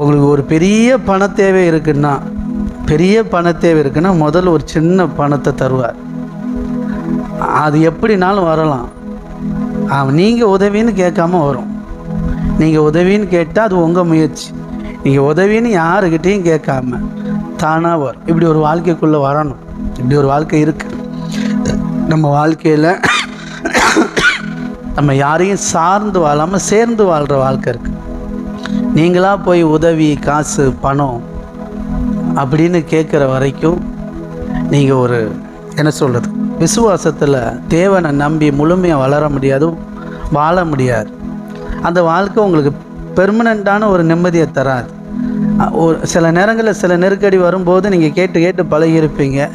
உங்களுக்கு ஒரு பெரிய பண தேவை இருக்குன்னா பெரிய பண தேவை இருக்குன்னா முதல்ல ஒரு சின்ன பணத்தை தருவார். அது எப்படினாலும் வரலாம். நீங்கள் உதவின்னு கேட்காம வரும். நீங்கள் உதவின்னு கேட்டால் அது உங்கள் முயற்சி. நீங்கள் உதவின்னு யாருக்கிட்டேயும் கேட்காம தானாக வரும். இப்படி ஒரு வாழ்க்கைக்குள்ளே வரணும். இப்படி ஒரு வாழ்க்கை இருக்குது நம்ம வாழ்க்கையில் நம்ம யாரையும் சார்ந்து வாழாமல் சேர்ந்து வாழ்கிற வாழ்க்கை இருக்குது நீங்களாக போய் உதவி காசு பணம் அப்படின்னு கேட்குற வரைக்கும் நீங்கள் ஒரு என்ன சொல்கிறது விசுவாசத்தில் தேவனை நம்பி முழுமையாக வளர முடியாதும் வாழ முடியாது. அந்த வாழ்க்கை உங்களுக்கு பெர்மனண்ட்டான ஒரு நிம்மதியை தராது. ஒரு சில நேரங்களில் சில நெருக்கடி வரும்போது நீங்கள் கேட்டு கேட்டு பழகியிருப்பீங்க.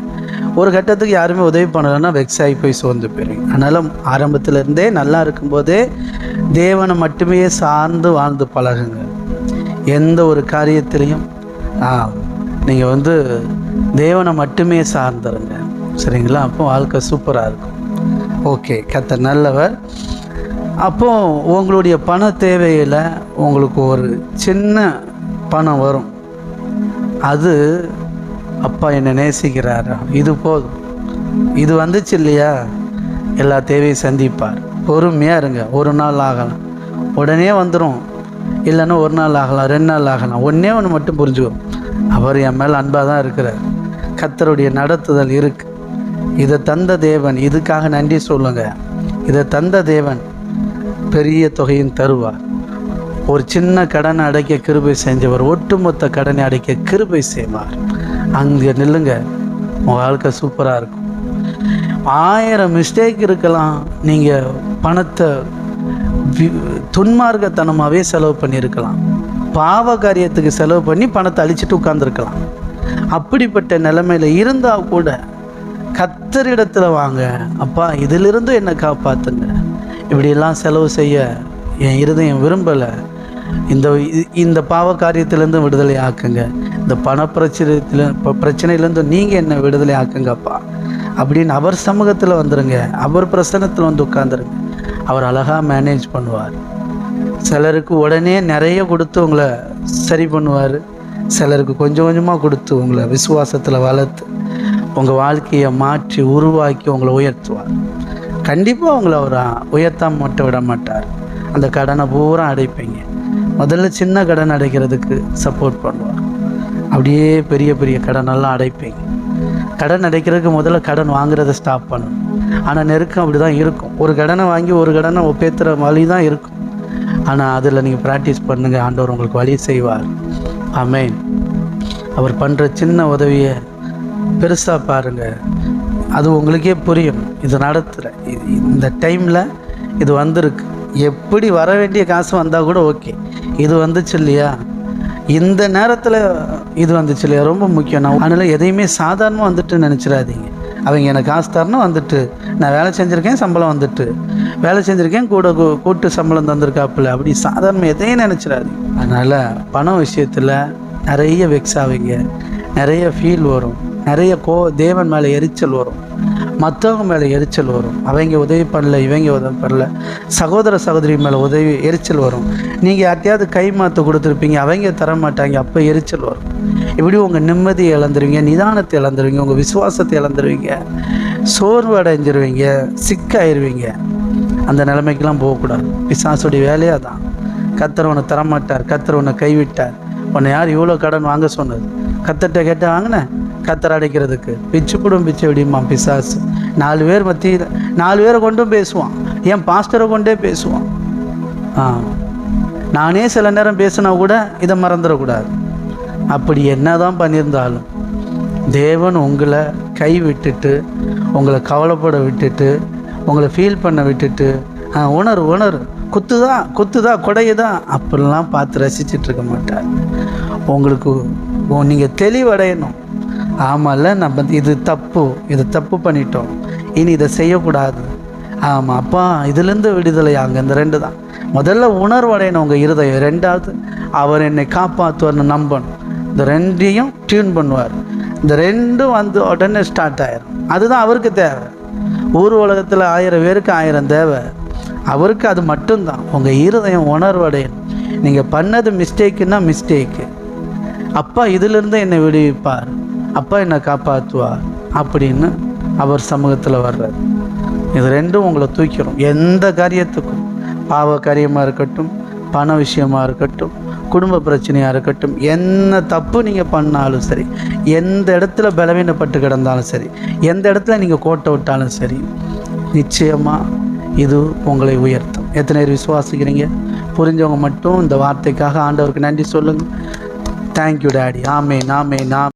ஒரு கட்டத்துக்கு யாருமே உதவி பண்ணலைன்னா வெக்ஸ் ஆகி போய் சோர்ந்து போயிருங்க அதனால் ஆரம்பத்துலேருந்தே நல்லா இருக்கும்போதே தேவனை மட்டுமே சார்ந்து வாழ்ந்து பழகுங்க. எந்த ஒரு காரியத்திலையும் நீங்கள் வந்து தேவனை மட்டுமே சார்ந்துருங்க சரிங்களா? அப்போ வாழ்க்கை சூப்பராக இருக்கும். ஓகே கத்த நல்லவர். அப்போது உங்களுடைய பண தேவையில் உங்களுக்கு ஒரு சின்ன பணம் வரும். அது அப்பா என்னை நேசிக்கிறாரா? இது போதும். இது வந்துச்சு இல்லையா? எல்லா தேவையும் சந்திப்பார். பொறுமையாக இருங்க. ஒரு நாள் ஆகலாம். உடனே வந்துடும் இல்லைன்னா ஒரு நாள் ஆகலாம் ரெண்டு நாள் ஆகலாம். ஒன்றே ஒன்று மட்டும் புரிஞ்சுக்கோ. அவர் என் மேலே அன்பாக தான் இருக்கிறார். கத்தருடைய நடத்துதல் இருக்கு. இதை தந்த தேவன் இதுக்காக நன்றி சொல்லுங்க. இதை தந்த தேவன் பெரிய தொகையும் தருவார். ஒரு சின்ன கடனை அடைக்க கிருபை செஞ்சவர் ஒட்டுமொத்த கடனை அடைக்க கிருபை செய்வார். அங்கே நில்லுங்க. உங்கள் வாழ்க்கை சூப்பராக இருக்கும். ஆயிரம் மிஸ்டேக் இருக்கலாம். நீங்கள் பணத்தை துன்மார்க்கத்தனமாகவே செலவு பண்ணியிருக்கலாம். பாவ காரியத்துக்கு செலவு பண்ணி பணத்தை அழிச்சிட்டு உட்காந்துருக்கலாம் அப்படிப்பட்ட நிலைமையில் இருந்தால் கூட கத்தரிடத்தில் வாங்க அப்பா இதிலிருந்து என்னை காப்பாற்றுங்க இப்படியெல்லாம் செலவு செய்ய என் இருதயம் விரும்பலை. இந்த இந்த பாவ காரியத்திலேருந்து விடுதலை ஆக்குங்க. இந்த பண பிரச்சனையில பிரச்சனையிலேருந்து நீங்கள் என்ன விடுதலை ஆக்குங்கப்பா. அப்படின்னு அவர் சமூகத்தில் வந்துருங்க. அவர் பிரசனத்தில் வந்து உட்காந்துருங்க அவர் அழகாக மேனேஜ் பண்ணுவார். சிலருக்கு உடனே நிறைய கொடுத்து உங்களை சரி பண்ணுவார். சிலருக்கு கொஞ்சம் கொஞ்சமாக கொடுத்து உங்களை விசுவாசத்தில் வளர்த்து உங்கள் வாழ்க்கையை மாற்றி உருவாக்கி உங்களை உயர்த்துவார். கண்டிப்பாக உங்களை அவர் உயர்த்தாம மட்டும் விட மாட்டார். அந்த கடனை பூரா அடைப்பீங்க. முதல்ல சின்ன கடன் அடைக்கிறதுக்கு சப்போர்ட் பண்ணுவார். அப்படியே பெரிய பெரிய கடனெல்லாம் அடைப்பீங்க. கடன் அடைக்கிறதுக்கு முதல்ல கடன் வாங்குறதை ஸ்டாப் பண்ணணும். ஆனால் நெருக்கம் அப்படி தான் இருக்கும். ஒரு கடனை வாங்கி ஒரு கடனை ஒப்பேத்துற வழி தான் இருக்கும். ஆனால் அதில் நீங்கள் ப்ராக்டிஸ் பண்ணுங்கள் ஆண்டவர் உங்களுக்கு வழி செய்வார். ஆமென் அவர் பண்ணுற சின்ன உதவியை பெருசாக பாருங்கள் அது உங்களுக்கே புரியும். இது நடத்துகிற இந்த டைமில் இது வந்திருக்கு. எப்படி வர வேண்டிய காசு வந்தால் கூட ஓகே இது வந்துச்சு இல்லையா? இந்த நேரத்தில் இது வந்துச்சு இல்லையா? ரொம்ப முக்கியம். நான் அதனால் எதையுமே சாதாரணமாக வந்துட்டு நினச்சிடாதீங்க. அவங்க எனக்கு காசு தரணும் வந்துட்டு நான் வேலை செஞ்சுருக்கேன் சம்பளம் வந்துட்டு. வேலை செஞ்சுருக்கேன் கூட கூ- கூட்டு சம்பளம் தந்திருக்காப்புல. அப்படி சாதாரண எதையும் நினச்சிடாது அதனால் பணம் விஷயத்தில் நிறைய வெக்ஸ் ஆவீங்க. நிறைய ஃபீல் வரும். நிறைய கோ தேவன் மேலே எரிச்சல் வரும். மற்றவங்க மேலே எரிச்சல் வரும். அவங்க உதவி பண்ணல இவங்க உதவி பண்ணல. சகோதர சகோதரி மேலே உதவி எரிச்சல் வரும். நீங்கள் யார்ட்டையாவது கை மாற்ற கொடுத்துருப்பீங்க அவங்க தர மாட்டாங்க அப்போ எரிச்சல் வரும். இப்படி உங்கள் நிம்மதியை இழந்துருவீங்க நிதானத்தை இழந்துருவீங்க உங்கள் விசுவாசத்தை இழந்துருவீங்க சோர்வு அடைஞ்சிருவீங்க சிக்காயிருவீங்க அந்த நிலைமைக்கெல்லாம் போகக்கூடாது. பிசாசுடைய வேலையாக தான் கத்தர் உன்னை தரமாட்டார் கத்தர் உன்னை கைவிட்டார். உன்னை யார் இவ்வளோ கடன் வாங்க சொன்னது? கத்தர்கிட்ட கேட்ட வாங்கினேன் கத்தர் அடைக்கிறதுக்கு. பிச்சு கூடும் பிச்சை விடியுமா பிசாசு. நாலு பேர் மத்தியில் நாலு பேரை கொண்டும் பேசுவான். என் பாஸ்டரை கொண்டே பேசுவான். ஆ. நானே சில நேரம் பேசினா கூட இதை மறந்துடக்கூடாது. அப்படி என்னதான் பண்ணியிருந்தாலும் தேவன் உங்களை கை விட்டுட்டு உங்களை கவலைப்பட விட்டுட்டு உங்களை ஃபீல் பண்ண விட்டுட்டு உணர் உணர் குத்துதா குத்துதா குடையுதா அப்படிலாம் பார்த்து ரசிச்சிட்டு இருக்க மாட்டார். உங்களுக்கு நீங்கள் தெளிவடையணும். ஆமாம்ல நம்ம இது தப்பு இது தப்பு பண்ணிட்டோம். இனி இதை செய்யக்கூடாது. ஆமாம் அப்பா இதுலேருந்து விடுதலை ஆங்க இந்த ரெண்டு தான். முதல்ல உணர்வடையணும் உங்கள் இருதயம் ரெண்டாவது அவர் என்னை காப்பாற்றுவார்னு நம்பணும். இந்த ரெண்டையும் டியூன் பண்ணுவார். இந்த ரெண்டும் வந்து உடனே ஸ்டார்ட் ஆயிரும். அதுதான் அவருக்கு தேவை. ஊர் உலகத்தில் ஆயிரம் பேருக்கு ஆயிரம் தேவை. அவருக்கு அது மட்டும்தான். உங்கள் இருதயம் உணர்வடையும். நீங்கள் பண்ணது மிஸ்டேக்குன்னா மிஸ்டேக்கு அப்பா இதிலிருந்து என்னை விடுவிப்பார். அப்பா என்னை காப்பாற்றுவார். அப்படின்னு அவர் சமூகத்தில் வர்றார். இது ரெண்டும் உங்களை தூக்கிடும். எந்த காரியத்துக்கும். பாவ காரியமாக இருக்கட்டும் பண விஷயமாக இருக்கட்டும் குடும்ப பிரச்சனையாக இருக்கட்டும் என்ன தப்பு நீங்கள் பண்ணாலும் சரி எந்த இடத்துல பலவீனப்பட்டு கிடந்தாலும் சரி எந்த இடத்துல நீங்கள் கோட்டை விட்டாலும் சரி நிச்சயமாக இது உங்களை உயர்த்தும். எத்தனை பேர் விசுவாசிக்கிறீங்க? புரிஞ்சவங்க மட்டும் இந்த வார்த்தைக்காக ஆண்டவருக்கு நன்றி சொல்லுங்கள் தேங்க்யூ டேடி ஆமே நாமே நாம்